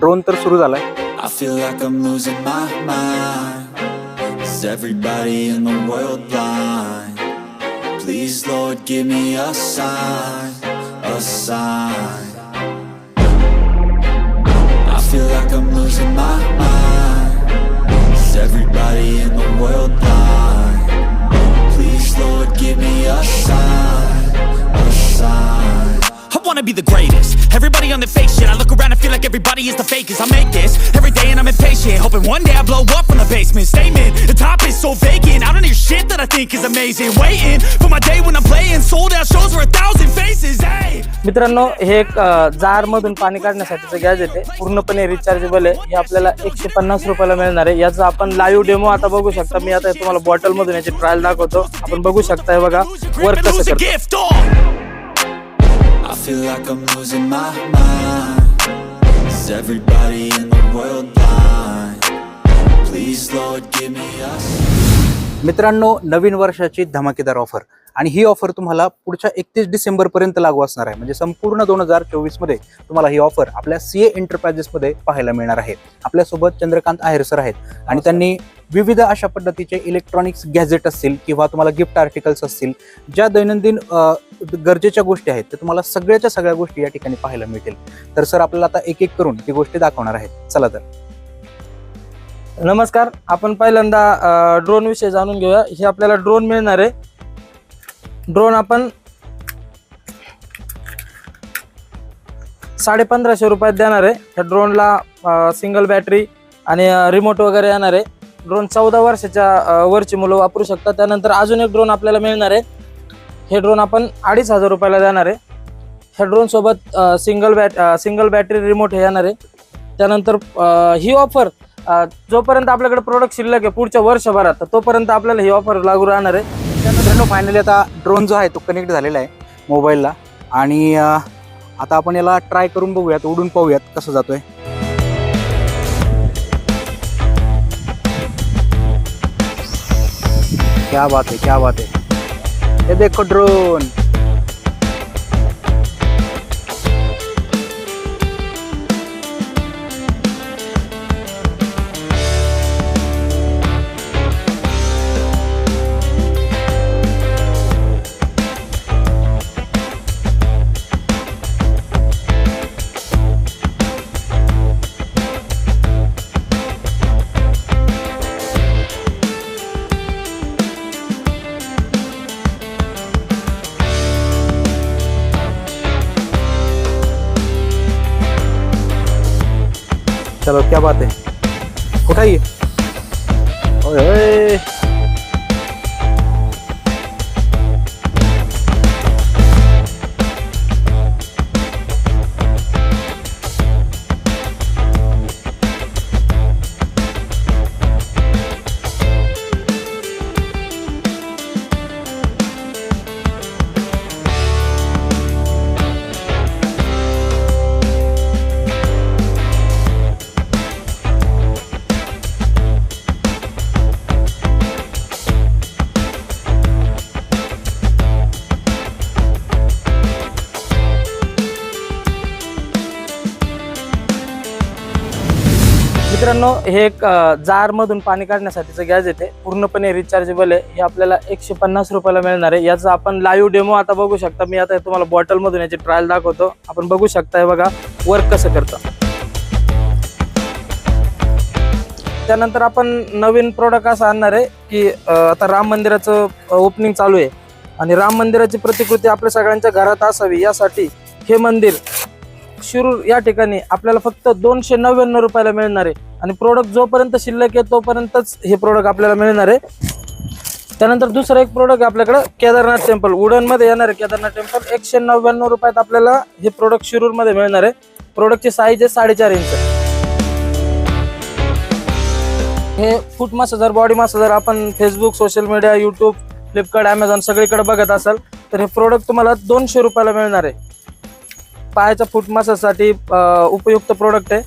Drone तर सुरू झालाय I feel like I'm losing my mind. Is everybody in the world blind? Please, Lord, give me a sign, a sign. Wanna be the greatest. Everybody on the fake shit. I look around and feel like everybody is the fakest. I make this every day and I'm impatient. Hoping one day I blow up from the basement. Statement, the top is so vacant. I don't hear shit that I think is amazing. Waiting for my day when I'm playing. Sold out shows for a thousand faces. Hey. मित्रांनो हे एक जार मधून पाणी काढण्यासाठीचं gadget आहे पूर्णपणे rechargeable आहे हे आपल्याला एकशे पन्नास रुपयाला मिळणार आहे याचा आपण लाईव्ह डेमो आता बघू शकता मी आता तुम्हाला बॉटल मधून याची ट्रायल दाखवतो आपण बघू शकता हे बघा वर्क कसं करतो. Oh. Feel like I'm losing my mind. Is everybody in the world blind? Please, Lord, give me a मित्रांनो नवीन वर्षाची धमाकेदार ऑफर आणि ही ऑफर तुम्हाला पुढच्या एकतीस डिसेंबर पर्यंत लागू असणार आहे. म्हणजे संपूर्ण दोन हजार चोवीसमध्ये तुम्हाला ही ऑफर आपल्या सी ए एंटरप्राइजेस मध्ये पाहायला मिळणार आहे. आपल्यासोबत चंद्रकांत आहेर सर आहेत. आणि त्यांनी विविध अशा पद्धतीचे इलेक्ट्रॉनिक्स गॅजेट असतील किंवा तुम्हाला गिफ्ट आर्टिकल्स असतील ज्या दैनंदिन गरजेच्या गोष्टी आहेत त्या तुम्हाला सगळ्याच्या सगळ्या गोष्टी या ठिकाणी पाहायला मिळतील. तर सर आपल्याला आता एक एक करून ती गोष्टी दाखवणार आहेत. चला तर. नमस्कार आपण पहिल्यांदा ड्रोन विषयी जाणून घेऊया. हे आपल्याला ड्रोन मिळणार आहे. ड्रोन आपण साडे पंधराशे रुपयात देणार आहे. ह्या ड्रोनला सिंगल बॅटरी आणि रिमोट वगैरे येणार आहे. ड्रोन चौदा वर्षाच्या वरची मुलं वापरू शकतात. त्यानंतर अजून एक ड्रोन आपल्याला मिळणार आहे. हे ड्रोन आपण अडीच हजार रुपयाला देणार आहे. ह्या ड्रोनसोबत single bat single battery remote हे येणार आहे. त्यानंतर ही ऑफर जोपर्यंत आपल्याकडे प्रोडक्ट शिल्लक आहे पुढच्या वर्षभरात तोपर्यंत आपल्याला ही ऑफर लागू राहणार आहे. मित्रांनो फायनली आता ड्रोन जो आहे तो कनेक्ट झालेला आहे मोबाईलला आणि आता आपण याला ट्राय करून बघूयात उडून पाहूयात कसं जातोय. क्या बात आहे क्या बात आहे. ये देखो ड्रोन चलो क्या बात है? उठाइए। ओए मित्रांनो हे एक जारमधून पाणी काढण्यासाठीचं गॅस येते. पूर्णपणे रिचार्जेबल आहे. हे आपल्याला एकशे पन्नास रुपयाला मिळणार आहे. याचा आपण लाईव्ह डेमो आता बघू शकता. मी आता तुम्हाला बॉटलमधून याची ट्रायल दाखवतो. आपण बघू शकता बघा वर्क कसं करतं. त्यानंतर आपण नवीन प्रोडक्ट असं आणणार आहे की आता राम मंदिराचं ओपनिंग चालू आहे. आणि राम मंदिराची प्रतिकृती आपल्या सगळ्यांच्या घरात असावी. यासाठी हे मंदिर शिरूर या ठिकाणी आपल्याला फक्त दोनशे नव्याण्णव रुपयाला मिळणार आहे. आणि प्रोडक्ट जोपर्यंत शिल्लक आहे तोपर्यंतच हे प्रोडक्ट आपल्याला मिळणार आहे. त्यानंतर दुसरं एक प्रोडक्ट आपल्याकडं केदारनाथ टेम्पल उडनमध्ये येणार आहे केदारनाथ टेम्पल एकशे नव्याण्णव रुपयात आपल्याला हे प्रोडक्ट शिरूरमध्ये मिळणार आहे. प्रोडक्टची साईज आहे साडेचार इंच. हे फूट मसाजर बॉडी मसाजर आपण Facebook social media YouTube Flipkart Amazon सगळीकडे बघत असाल तर हे प्रोडक्ट तुम्हाला दोनशे रुपयाला मिळणार आहे. पायाच्या फूट मासासाठी उपयुक्त प्रोडक्ट आहे.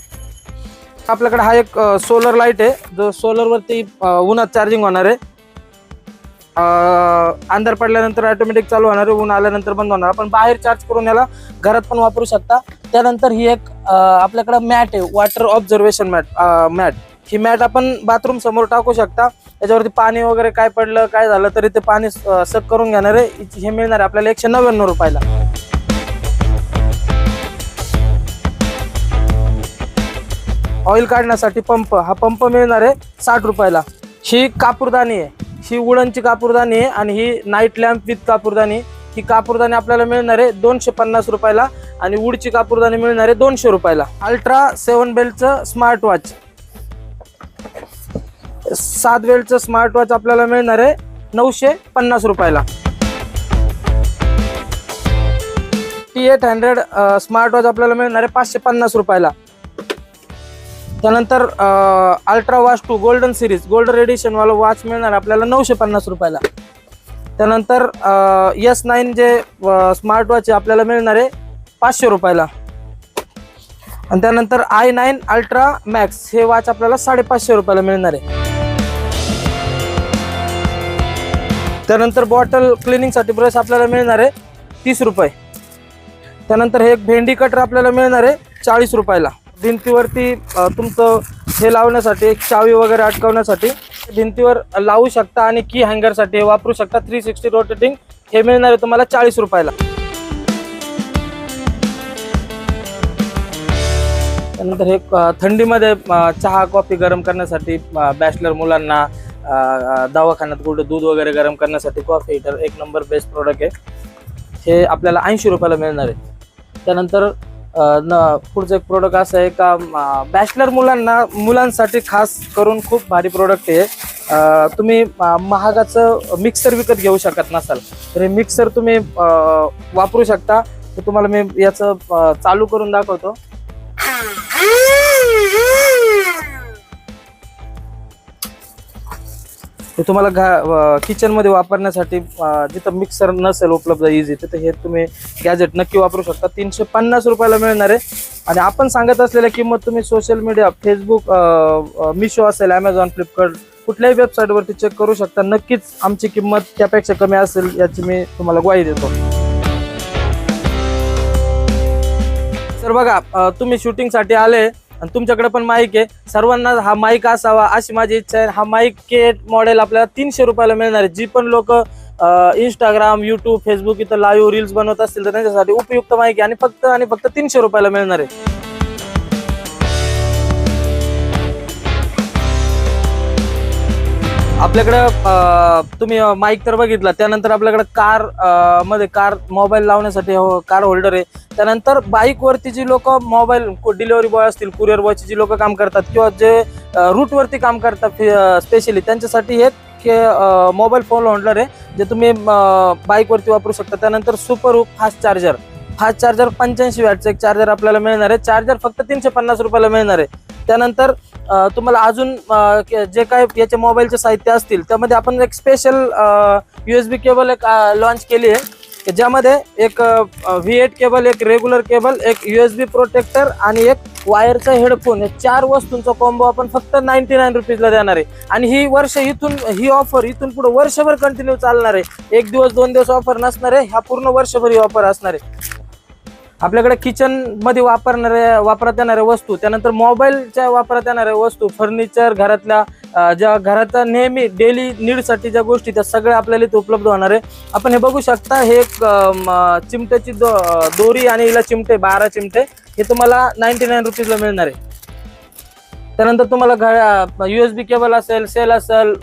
आपल्याकडे हा एक सोलर लाइट आहे. जो सोलरवरती उन्हात चार्जिंग होणार आहे. अंधार पडल्यानंतर ऑटोमॅटिक चालू होणार आहे. ऊन आल्यानंतर बंद होणार आपण बाहेर चार्ज करून याला घरात पण वापरू शकता. त्यानंतर ही एक आपल्याकडं आपल्याकडे मॅट आहे. वॉटर ऑब्झर्वेशन मॅट मॅट ही मॅट आपण बाथरूम समोर टाकू शकता. त्याच्यावरती पाणी वगैरे काय पडलं काय झालं तरी ते पाणी सक करून घेणार आहे. हे मिळणार आहे आपल्याला एकशे नव्याण्णव रुपयाला. ऑइल काढण्यासाठी पंप. हा पंप मिळणार आहे साठ रुपयाला. ही कापूरदानी आहे. ही उडनची कापूरदानी आहे आणि ही नाईट लॅम्प विथ कापूरदानी ही कापूरदानी आपल्याला मिळणार आहे दोनशे पन्नास रुपयाला आणि उडची कापूरदानी मिळणार आहे दोनशे रुपयाला. अल्ट्रा सेवन बेल्टचं स्मार्ट वॉच सात बेल्टचं स्मार्ट वॉच आपल्याला मिळणार आहे नऊशे पन्नास रुपयाला. T eight hundred smart watch आपल्याला मिळणार आहे पाचशे पन्नास रुपयाला. त्यानंतर ultra watch two golden series golden एडिशनवाला watch मिळणार आपल्याला नऊशे पन्नास रुपयाला. त्यानंतर एस नाईन जे स्मार्ट वॉच आहे आपल्याला मिळणार आहे पाचशे रुपयाला. आणि त्यानंतर आय नाईन अल्ट्रा मॅक्स हे वॉच आपल्याला साडेपाचशे रुपयाला मिळणार आहे. त्यानंतर बॉटल क्लिनिंगसाठी ब्रश आपल्याला मिळणार आहे तीस रुपये. त्यानंतर हे एक भेंडी कटर आपल्याला मिळणार आहे चाळीस रुपयाला. भिंतीवरती तुमचं हे लावण्यासाठी एक चावी वगैरे अटकवण्यासाठी भिंतीवर लावू शकता आणि की हँगरसाठी हे वापरू शकता. थ्री सिक्स्टी रोटेटिंग हे मिळणार आहे तुम्हाला चाळीस रुपयाला. त्यानंतर हे थंडीमध्ये चहा कॉफी गरम करण्यासाठी बॅचलर मुलांना दवाखान्यात कुठं दूध वगैरे गरम करण्यासाठी कॉफी हिटर एक नंबर बेस्ट प्रोडक्ट आहे. हे आपल्याला ऐंशी रुपयाला मिळणार आहे. त्यानंतर न पुढचं एक प्रोडक्ट असं आहे का बॅचलर मुलांना मुलांसाठी खास करून खूप भारी प्रोडक्ट आहे. तुम्ही महागाचं मिक्सर विकत घेऊ शकत नसाल तर हे मिक्सर तुम्ही वापरू शकता. तर तुम्हाला मी याचं चालू करून दाखवतो. हे तुम्हाला घा किचनमध्ये वापरण्यासाठी जिथं मिक्सर नसेल उपलब्ध इझी तिथं हे तुम्ही गॅजेट नक्की वापरू शकता. तीनशे पन्नास रुपयाला मिळणार आहे. आणि आपण सांगत असलेल्या किंमत तुम्ही सोशल मीडिया फेसबुक मिशो असेल ॲमेझॉन फ्लिपकार्ट कुठल्याही वेबसाईटवरती चेक करू शकता. नक्कीच आमची किंमत त्यापेक्षा कमी असेल याची मी तुम्हाला ग्वाही देतो. तर बघा तुम्ही शूटिंगसाठी आले. आणि तुमच्याकडे पण माईक आहे. सर्वांना हा माईक असावा अशी माझी इच्छा आहे. हा माईक केट मॉडेल आपल्याला तीनशे रुपयाला मिळणार आहे. जी पण लोक इंस्टाग्राम युट्यूब फेसबुक इथं लाईव्ह रील्स बनवत असतील तर त्यांच्यासाठी उपयुक्त माहिती आहे. आणि फक्त आणि फक्त तीनशे रुपयाला मिळणार आहे. आपल्याकडं तुम्ही माईक तर बघितला. त्यानंतर आपल्याकडे कारमध्ये कार मोबाईल लावण्यासाठी हो कार होल्डर आहे. त्यानंतर बाईकवरती जी लोक मोबाईल डिलिव्हरी बॉय असतील कुरिअर बॉयची जी लोक काम करतात किंवा जे रूटवरती काम करतात स्पेशली त्यांच्यासाठी हे मोबाईल फोन होल्डर आहे जे तुम्ही बाईकवरती वापरू शकता. त्यानंतर super hook fast charger fast charger पंच्याऐंशी वॅटचं एक चार्जर आपल्याला मिळणार आहे. चार्जर फक्त तीनशे पन्नास रुपयाला मिळणार आहे. त्यानंतर तुम्हाला अजून जे काय याचे मोबाईलचे साहित्य असतील त्यामध्ये आपण एक special U S B cable एक लॉन्च केली आहे. ज्यामध्ये एक व्ही एट केबल एक रेग्युलर केबल एक यू एस बी प्रोटेक्टर आणि एक वायरचा हेडफोन या चार वस्तूंचा कॉम्बो आपण फक्त नाईन्टी नाईन रुपीजला देणार आहे. आणि ही वर्ष इथून ही ऑफर इथून पुढे वर्षभर कंटिन्यू चालणार आहे. एक दिवस दोन दिवस ऑफर नसणार आहे. ह्या पूर्ण वर्षभर ही ऑफर असणार आहे. आपल्याकडे किचनमध्ये वापरणाऱ्या वापरात येणाऱ्या वस्तू त्यानंतर मोबाईलच्या वापरात येणाऱ्या वस्तू फर्निचर घरातल्या ज्या घराच्या नेहमी डेली नीडसाठी ज्या गोष्टी त्या सगळ्या आपल्याला इथे उपलब्ध होणार आहे. आपण हे बघू शकता हे एक चिमट्याची दो दोरी आणि हिला चिमटे बारा चिमटे हे तुम्हाला नाईन्टी नाईन रुपीजला मिळणार आहे. त्यानंतर तुम्हाला यू एस बी केबल असेल सेल असेल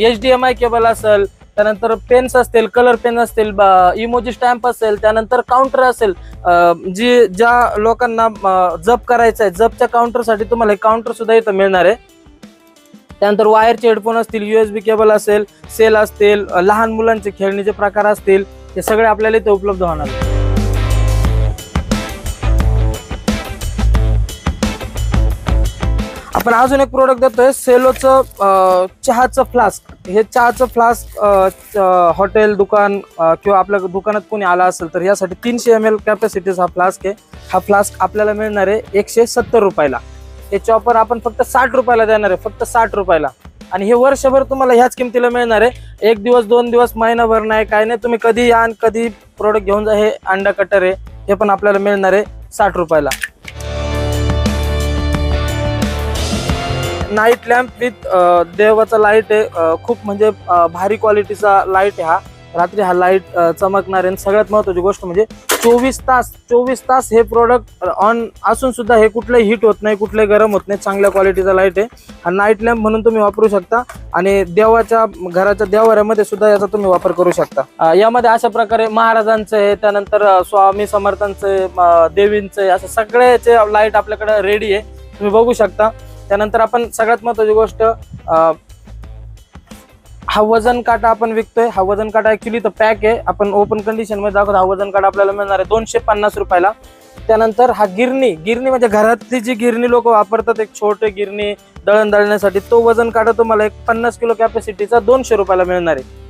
H D M I cable असेल त्यानंतर पेन्स असतील कलर पेन असतील इमोजी स्टॅम्प असेल त्यानंतर काउंटर असेल जी ज्या लोकांना जप करायचं आहे जपच्या काउंटरसाठी तुम्हाला काउंटर सुद्धा इथं मिळणार आहे. त्यानंतर वायरचे हेडफोन असतील युएसबी केबल असेल सेल असतील लहान मुलांचे खेळणीचे प्रकार असतील हे सगळे आपल्याला इथे उपलब्ध होणार आपण अजून एक प्रोडक्ट देतोय सेलोचं चहाचं फ्लास्क हे चहाचं फ्लास्क हॉटेल दुकान किंवा आपल्या दुकानात कोणी आला असेल तर यासाठी तीनशे एम एल कॅपॅसिटीचा हा फ्लास्क आहे. हा फ्लास्क आपल्याला मिळणार आहे एकशे सत्तर रुपयाला. हे चॉपर आपण फक्त साठ रुपयाला देणार आहे फक्त साठ रुपयाला. आणि हे वर्षभर तुम्हाला ह्याच किमतीला मिळणार आहे. एक दिवस दोन दिवस महिनाभर नाही काय नाही. तुम्ही कधी या आणि कधी प्रोडक्ट घेऊन जा हे अंडा कटर आहे. हे पण आपल्याला मिळणार आहे साठ रुपयाला. नाईट लॅम्प विथ देवाचा लाइट आहे. खूप म्हणजे भारी क्वालिटीचा लाइट आहे हा. रात्री हा लाइट चमकणार आहे आणि सगळ्यात महत्वाची गोष्ट म्हणजे चोवीस तास चोवीस तास हे प्रोडक्ट ऑन असून सुद्धा हे कुठलंही हिट होत नाही कुठलंही गरम होत नाही. चांगल्या क्वालिटीचा लाइट आहे. हा नाईट लॅम्प म्हणून तुम्ही वापरू शकता आणि देवाच्या घराच्या देवाऱ्यामध्ये सुद्धा याचा तुम्ही वापर करू शकता. यामध्ये अशा प्रकारे महाराजांचं आहे त्यानंतर स्वामी समर्थांचं देवींचं आहे असं सगळ्याचे लाइट आपल्याकडे रेडी आहे. तुम्ही बघू शकता. त्यानंतर आपण सगळ्यात महत्वाची गोष्ट हा वजन काटा आपण विकतोय. हा वजन काटा ऍक्च्युली तर पॅक आहे. आपण ओपन कंडिशनमध्ये दाखवतो हा वजन काटा आपल्याला मिळणार आहे दोनशे पन्नास रुपयाला. त्यानंतर हा गिरणी गिरणी म्हणजे घरातली जी गिरणी लोक वापरतात एक छोटे गिरणी दळण दळण्यासाठी तो वजन काटा तुम्हाला एक पन्नास किलो कॅपॅसिटीचा दोनशे रुपयाला मिळणार आहे.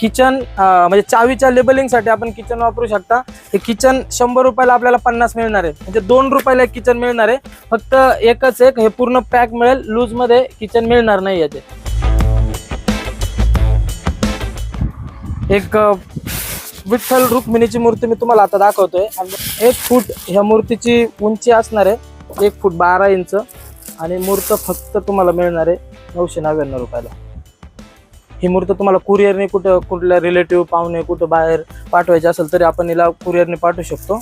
किचन म्हणजे चावीच्या लेबलिंगसाठी आपण किचन वापरू शकता. हे किचन शंभर रुपयाला आपल्याला पन्नास मिळणार आहे. म्हणजे दोन रुपयाला एक किचन मिळणार आहे. फक्त एकच एक हे पूर्ण पॅक मिळेल. लूजमध्ये किचन मिळणार नाही याचे. एक विठ्ठल रुक्मिणीची मूर्ती मी तुम्हाला आता दाखवतोय. एक फूट ह्या मूर्तीची उंची असणार आहे. एक फूट बारा इंच. आणि मूर्त फक्त तुम्हाला मिळणार आहे नऊशे नव्याण्णव रुपयाला. ही मूर्त तुम्हाला कुरिअरने कुठं कुठल्या रिलेटिव्ह पाहुणे कुठं बाहेर पाठवायचे असेल तरी आपण हिला कुरिअरने पाठवू शकतो.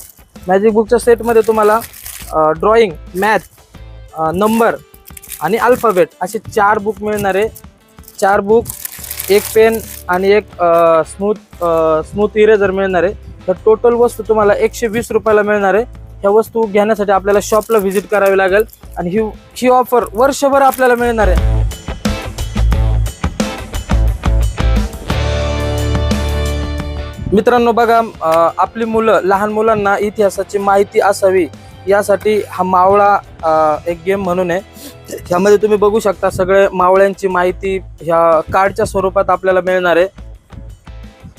मॅजिक बुकच्या सेटमध्ये तुम्हाला ड्रॉइंग मॅथ नंबर आणि अल्फाबेट असे चार बुक मिळणार आहे. चार बुक एक पेन आणि एक स्मूथ स्मूथ इरेझर मिळणार आहे. तर टोटल वस्तू तुम्हाला एकशे वीस रुपयाला मिळणार आहे. ह्या वस्तू घेण्यासाठी आपल्याला शॉपला व्हिजिट करावी लागेल आणि ही ही ऑफर वर्षभर आपल्याला मिळणार आहे. मित्रांनो बघा आपली मुलं लहान मुलांना इतिहासाची माहिती असावी यासाठी हा मावळा एक गेम म्हणून आहे. ह्यामध्ये तुम्ही बघू शकता सगळे मावळ्यांची माहिती ह्या कार्डच्या स्वरूपात आपल्याला मिळणार आहे.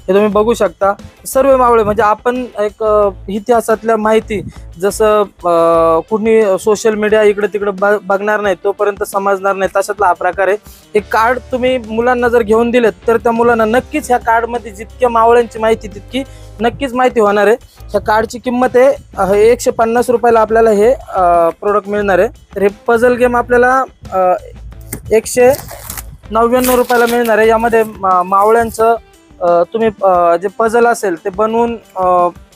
हे तुम्ही बघू शकता. सर्व मावळे म्हणजे आपण एक इतिहासातल्या माहिती जसं कुणी सोशल मीडिया इकडे तिकडे ब- बघणार नाही तोपर्यंत समजणार नाही तशातला हा प्रकार आहे. हे कार्ड तुम्ही मुलांना जर घेऊन दिलेत तर त्या मुलांना नक्कीच ह्या कार्डमध्ये जितक्या मावळ्यांची माहिती तितकी नक्कीच माहिती होणार आहे. ह्या कार्डची किंमत आहे हे एकशे पन्नास रुपयाला आपल्याला हे प्रोडक्ट मिळणार आहे. तर हे पझल गेम आपल्याला एकशे नव्याण्णव रुपयाला मिळणार आहे. यामध्ये मा- मावळ्यांचं तुम्ही जे पझल असेल ते बनवून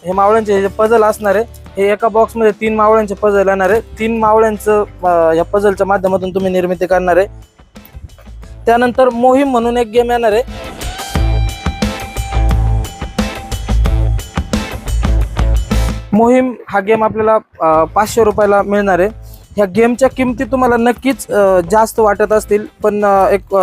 हे मावळ्यांचे हे जे पझल असणार आहे हे एका बॉक्समध्ये तीन मावळ्यांचे पझल येणार आहे. तीन मावळ्यांचं या पझलच्या माध्यमातून तुम्ही निर्मिती करणार आहे. त्यानंतर मोहीम म्हणून एक गेम येणार आहे. मोहीम हा गेम आपल्याला पाचशे रुपयाला मिळणार आहे. ह्या गेमच्या किमती तुम्हाला नक्कीच जास्त वाटत असतील. पण एक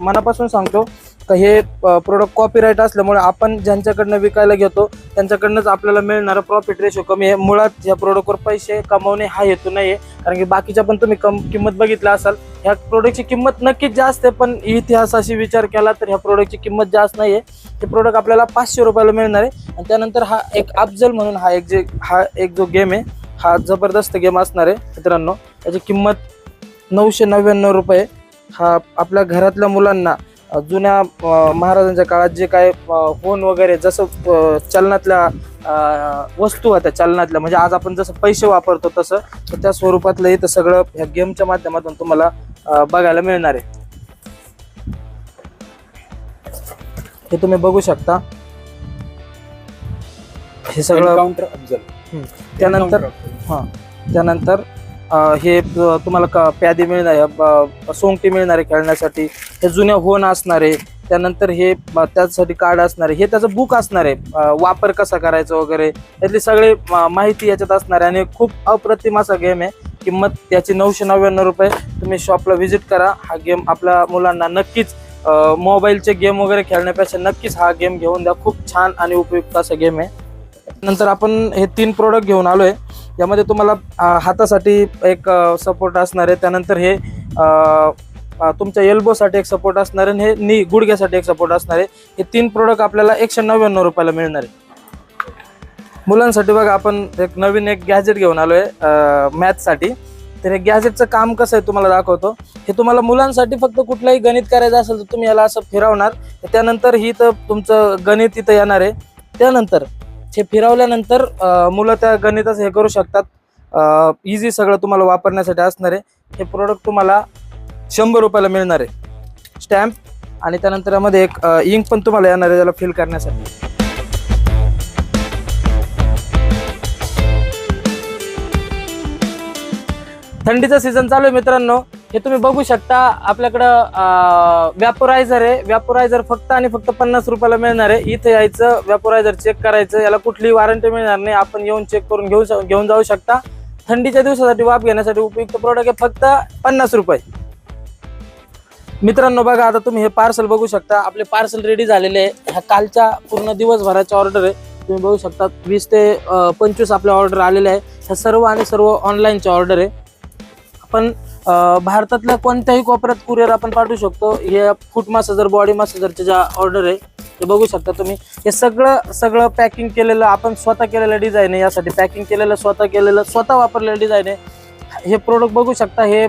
मनापासून सांगतो का हे प्रोडक्ट कॉपीराईट असल्यामुळे आपण ज्यांच्याकडनं विकायला घेतो त्यांच्याकडनंच आपल्याला मिळणारं प्रॉफिट रेशो कमी आहे. मुळात या प्रोडक्टवर पैसे कमावणे हा हेतू नाही आहे कारण की बाकीच्या पण तुम्ही कम किंमत बघितला असाल ह्या प्रोडक्टची किंमत नक्कीच जास्त आहे पण इतिहासाशी विचार केला तर ह्या प्रोडक्टची किंमत जास्त नाही आहे हे प्रोडक्ट आपल्याला पाचशे रुपयाला मिळणार आहे. आणि त्यानंतर हा एक अफजल म्हणून हा एक जे हा एक जो गेम आहे हा जबरदस्त गेम असणार आहे मित्रांनो. त्याची किंमत नऊशे नव्याण्णव रुपये. हा आपल्या घरातल्या मुलांना जुन्या महाराजांच्या काळात जे काय फोन वगैरे जसं चलनातल्या वस्तू होत्या चलनातल्या म्हणजे आज आपण जसं पैसे वापरतो तसं तर त्या स्वरूपातलं इथं सगळं ह्या गेमच्या माध्यमातून तुम्हाला बघायला मिळणार आहे. हे तुम्ही बघू शकता. हे सगळं त्यानंतर हां त्यानंतर हे तुम्हाला क- प्यादी मिळणार आहे सोंगटी मिळणार आहे खेळण्यासाठी हे जुन्या होन असणार आहे त्यानंतर हे त्यासाठी कार्ड असणार आहे हे त्याचं बुक असणार आहे वापर कसा करायचा वगैरे यातली सगळी माहिती याच्यात असणार आहे आणि खूप अप्रतिम असा गेम आहे. किंमत याची नऊशे नव्याण्णव रुपये तुम्ही शॉपला व्हिजिट करा. हा गेम आपल्या मुलांना नक्कीच मोबाईलचे गेम वगैरे खेळण्यापेक्षा नक्कीच हा गेम घेऊन द्या. खूप छान आणि उपयुक्त असा गेम आहे. नंतर आपण हे तीन प्रोडक्ट घेऊन आलो आहे यामध्ये तुम्हाला हातासाठी एक सपोर्ट असणार आहे. त्यानंतर हे तुमच्या एल्बोसाठी एक सपोर्ट असणार आहे. आणि हे नी गुडघ्यासाठी एक सपोर्ट असणार आहे. हे तीन प्रोडक्ट आपल्याला एकशे नव्याण्णव रुपयाला मिळणार आहे. मुलांसाठी बघा आपण एक नवीन एक गॅजेट घेऊन आलो आहे मॅथसाठी तर हे गॅजेटचं काम कसं आहे तुम्हाला दाखवतो. हे तुम्हाला मुलांसाठी फक्त कुठलंही गणित करायचं असेल तर तुम्ही याला असं फिरवणार. त्यानंतर ही तर तुमचं गणित इथं येणार आहे. त्यानंतर हे फिरवल्यानंतर मुलं त्या गणिताचं हे करू शकतात. इझी सगळं तुम्हाला वापरण्यासाठी असणार आहे. हे प्रोडक्ट तुम्हाला शंभर रुपयाला मिळणार आहे. स्टॅम्प आणि त्यानंतर यामध्ये एक इंक पण तुम्हाला येणार आहे त्याला फिल करण्यासाठी. थंडीचा सीझन चालू आहे मित्रांनो. हे तुम्ही बघू शकता आपल्याकडं व्यापोरायझर आहे. व्यापोरायझर फक्त आणि फक्त पन्नास रुपयाला मिळणार आहे. इथे यायचं व्यापोरायझर चेक करायचं याला कुठलीही वॉरंटी मिळणार नाही. आपण येऊन चेक करून घेऊ घेऊन जाऊ शकता. थंडीच्या दिवसासाठी वाफ घेण्यासाठी उपयुक्त प्रोडक्ट आहे फक्त पन्नास रुपये. मित्रांनो बघा आता तुम्ही हे पार्सल बघू शकता. आपले पार्सल रेडी झालेले आहे. ह्या कालच्या पूर्ण दिवसभराच्या ऑर्डर आहे. तुम्ही बघू शकता वीस ते पंचवीस आपल्या ऑर्डर आलेले आहे. ह्या सर्व आणि सर्व ऑनलाईनच्या ऑर्डर आहे. आपण भारतातल्या कोणत्याही कोपऱ्यात कुरिअर आपण पाठवू शकतो. हे फूट मसाजर बॉडी मसाजरच्या ज्या ऑर्डर आहे ते बघू शकता तुम्ही. हे सगळं सगळं पॅकिंग केलेलं आपण स्वतः केलेलं डिझाईन आहे यासाठी. पॅकिंग केलेलं स्वतः केलेलं स्वतः वापरलेलं डिझाईन आहे. हे प्रोडक्ट बघू शकता. हे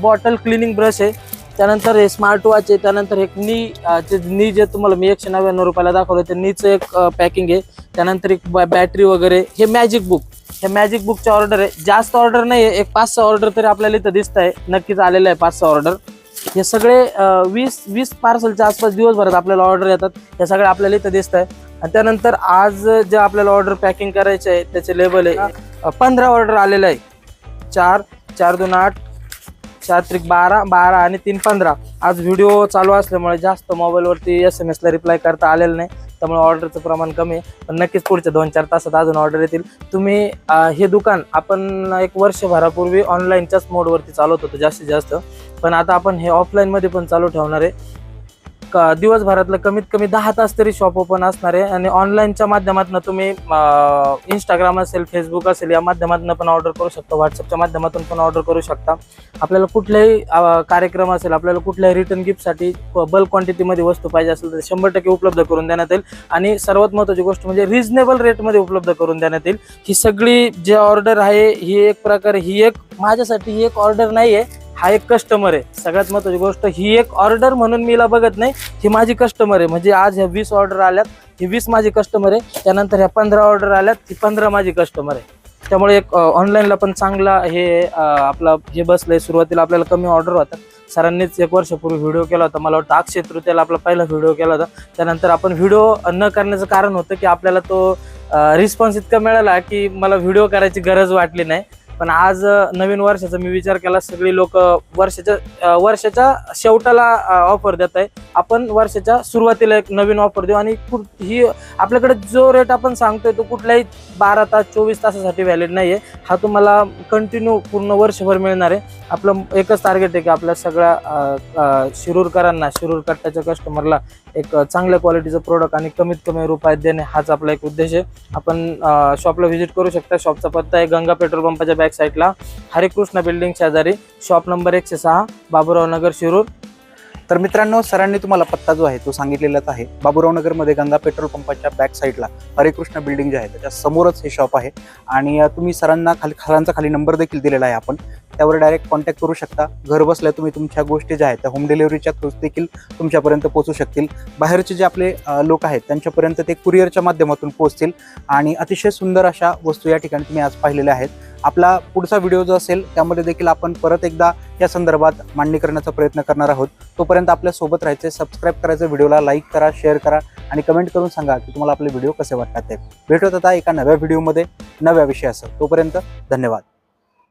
बॉटल क्लिनिंग ब्रश आहे. त्यानंतर हे स्मार्ट वॉच आहे त्यानंतर एक नी जे नी जे तुम्हाला मी एकशे नव्याण्णव रुपयाला दाखवलं ते नीचं एक पॅकिंग आहे. त्यानंतर एक बॅटरी वगैरे हे मॅजिक बुक हे मॅजिक बुकच्या ऑर्डर आहे. जास्त ऑर्डर नाही आहे एक पाच सहा ऑर्डर तरी आपल्याला इथं दिसत आहे नक्कीच आलेलं आहे पाच सहा ऑर्डर हे सगळे वीस वीस पार्सलच्या आसपास दिवसभरात आपल्याला ऑर्डर येतात. हे सगळे आपल्याला इथं दिसत आहे आणि त्यानंतर आज जे आपल्याला ऑर्डर पॅकिंग करायचे आहे त्याचे लेबल आहे. पंधरा ऑर्डर आलेलं आहे. चार चार दोन आठ चार त्रिक बारा बारा आणि तीन पंधरा. आज व्हिडिओ चालू असल्यामुळे जास्त मोबाईलवरती एस एम एसला रिप्लाय करता आलेलं नाही. त्यामुळे ऑर्डरचं प्रमाण कमी आहे. पण नक्कीच पुढच्या दोन चार तासात अजून ऑर्डर येतील. तुम्ही हे दुकान आपण एक वर्षभरापूर्वी ऑनलाईनच्याच मोडवरती चालवत होतो जास्तीत जास्त. पण आता आपण हे ऑफलाईनमध्ये पण चालू ठेवणार आहे. का दिवसभरातलं कमीत कमी दहा तास तरी शॉप ओपन असणार आहे. आणि ऑनलाईनच्या माध्यमातून तुम्ही इंस्टाग्राम असेल फेसबुक असेल या माध्यमातून पण ऑर्डर करू शकता. व्हॉट्सअपच्या माध्यमातून पण ऑर्डर करू शकता. आपल्याला कुठल्याही कार्यक्रम असेल आपल्याला कुठल्याही रिटर्न गिफ्टसाठी बल्क क्वांटिटीमध्ये वस्तू पाहिजे असेल तर शंभर टक्के उपलब्ध करून देण्यात येईल. आणि सर्वात महत्त्वाची गोष्ट म्हणजे रिजनेबल रेटमध्ये उपलब्ध करून देण्यात येईल. ही सगळी जे ऑर्डर आहे ही एक प्रकारे ही एक माझ्यासाठी ही एक ऑर्डर नाही आहे हा एक कस्टमर आहे. सगळ्यात महत्त्वाची गोष्ट ही एक ऑर्डर म्हणून मी बघत नाही ही माझी कस्टमर आहे. म्हणजे आज ह्या वीस ऑर्डर आल्यात ही वीस माझी कस्टमर आहे. त्यानंतर ह्या पंधरा ऑर्डर आल्यात ही पंधरा माझी कस्टमर आहे. त्यामुळे एक ऑनलाईनला पण चांगला हे आपला हे बसलंय. सुरुवातीला आपल्याला कमी ऑर्डर होतात सरांनीच एक वर्षापूर्वी व्हिडिओ केला होता. मला वाटतं अक्षय तृतीयाला आपला पहिला व्हिडिओ केला होता. त्यानंतर आपण व्हिडिओ न करण्याचं कारण होतं की आपल्याला तो रिस्पॉन्स इतका मिळाला की मला व्हिडिओ करायची गरज वाटली नाही. पण आज नवीन वर्षाचा मी विचार केला सगळी लोक वर्षाच्या वर्षाच्या शेवटाला ऑफर देत आहे. आपण वर्षाच्या सुरुवातीला एक नवीन ऑफर देऊ आणि कुठ- ही आपल्याकडे जो रेट आपण सांगतोय तो कुठल्याही बारा तास चोवीस तासासाठी व्हॅलिड नाही आहे हा तुम्हाला कंटिन्यू पूर्ण वर्षभर मिळणार आहे. आपलं एकच टार्गेट आहे की आपल्या सगळ्या शिरूरकरांना शिरूर कट्ट्याच्या कस्टमरला एक चांगल्या क्वालिटीचं प्रोडक्ट आणि कमीत कमी रुपयात देणे हाच आपला एक उद्देश आहे. आपण शॉपला व्हिजिट करू शकता. शॉपचा पत्ता आहे गंगा पेट्रोल पंपाच्या बॅक साईडला हरिकृष्ण बिल्डिंग शेजारी. शॉप नंबर एकशे सहा बाबुराव नगर शिरूर. तर मित्रांनो सरांनी तुम्हाला पत्ता जो आहे तो सांगितलेलाच आहे. बाबुराव नगरमध्ये गंगा पेट्रोल पंपाच्या बॅक साईडला हरेकृष्ण बिल्डिंग जे आहे त्याच्या समोरच हे शॉप आहे. आणि तुम्ही सरांना खाली सरांचा खाली नंबर देखील दिलेला आहे आपण. त्यावर डायरेक्ट कॉन्टॅक्ट करू शकता. घर बसल्या तुम्ही तुमच्या गोष्टी ज्या आहेत त्या होम डिलिव्हरीच्या थ्रू देखील तुमच्यापर्यंत पोहोचू शकतील. बाहेरचे जे आपले लोक आहेत त्यांच्यापर्यंत ते कुरिअरच्या माध्यमातून पोहोचतील. आणि अतिशय सुंदर अशा वस्तू या ठिकाणी तुम्ही आज पाहिलेल्या आहेत. आपला पुढचा व्हिडिओ जो असेल त्यामध्ये देखील आपण परत एकदा या संदर्भात मांडणी करण्याचा प्रयत्न करणार आहोत. तोपर्यंत आपल्यासोबत राहायचे सबस्क्राईब करायचं व्हिडिओला लाईक करा शेअर करा आणि कमेंट करून सांगा की तुम्हाला आपले व्हिडिओ कसे वाटतात ते. भेटत आता एका नव्या व्हिडिओमध्ये नव्या विषयासह. तोपर्यंत धन्यवाद.